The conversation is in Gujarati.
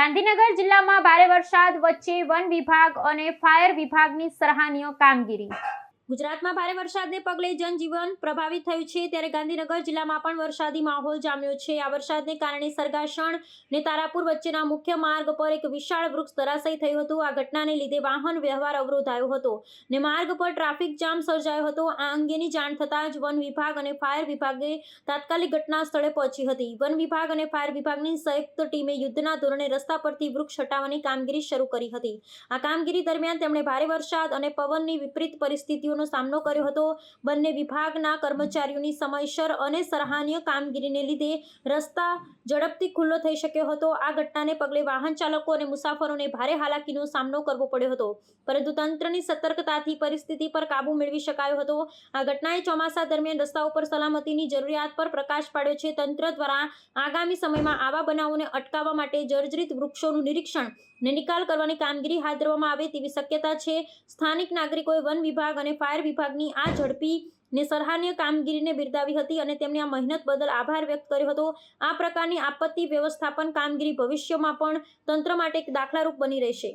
ગાંધીનગર જિલ્લામાં ભારે વરસાદ વચ્ચે વન વિભાગ અને ફાયર વિભાગની સરાહનીય કામગીરી. ગુજરાતમાં ભારે વરસાદને પગલે જનજીવન પ્રભાવિત થયું છે. ત્યારે ગાંધીનગર જિલ્લામાં પણ વરસાદી માહોલ જામ્યો છે. આ વરસાદને કારણે સરગાસણ ને તારાપુર વચ્ચેના મુખ્ય માર્ગ પર એક વિશાળ વૃક્ષ ધરાશયી થયું હતું. આ ઘટનાને લીધે વાહન વ્યવહાર અવરોધાયો હતો ને માર્ગ પર ટ્રાફિક જામ સર્જાયો હતો. આ અંગેની જાણ થતાં જ વન વિભાગ અને ફાયર વિભાગે તાત્કાલિક ઘટના સ્થળે પહોંચી હતી. વન વિભાગ અને ફાયર વિભાગની સંયુક્ત ટીમે યુદ્ધના ધોરણે રસ્તા પરથી વૃક્ષ હટાવવાની કામગીરી શરૂ કરી હતી. આ કામગીરી દરમિયાન તેમણે ભારે વરસાદ અને પવનની વિપરીત પરિસ્થિતિઓનો સામનો કર્યો હતો. બંને વિભાગના કર્મચારીઓની સમયસર અને સરાહનીય કામગીરીને લીધે રસ્તા ઝડપથી ખુલ્લો થઈ શક્યો હતો. આ ઘટનાને પગલે વાહન ચાલકો અને મુસાફરોને ભારે હાલાકીનો સામનો કરવો પડ્યો હતો. પરંતુ તંત્રની સતર્કતાથી પરિસ્થિતિ પર કાબૂ મેળવી શકાયો હતો. આ ઘટનાએ ચોમાસા દરમિયાન રસ્તા ઉપર સલામતીની જરૂરિયાત પર પ્રકાશ પાડ્યો છે. તંત્ર દ્વારા આગામી સમયમાં આવા બનાવોને અટકાવવા માટે જર્જરિત વૃક્ષોનું નિરીક્ષણ ને નિકાલ કરવાની કામગીરી હાથ ધરવામાં આવે તેવી શક્યતા છે. સ્થાનિક નાગરિકોએ વન વિભાગ અને ફાયર વિભાગની આ ઝડપી ને સરાહનીય કામગીરીને બિરદાવી હતી અને તેમની આ મહેનત બદલ આભાર વ્યક્ત કર્યો હતો. આ પ્રકારની આપત્તિ વ્યવસ્થાપન કામગીરી ભવિષ્યમાં પણ તંત્ર માટે એક દાખલારૂપ બની રહેશે.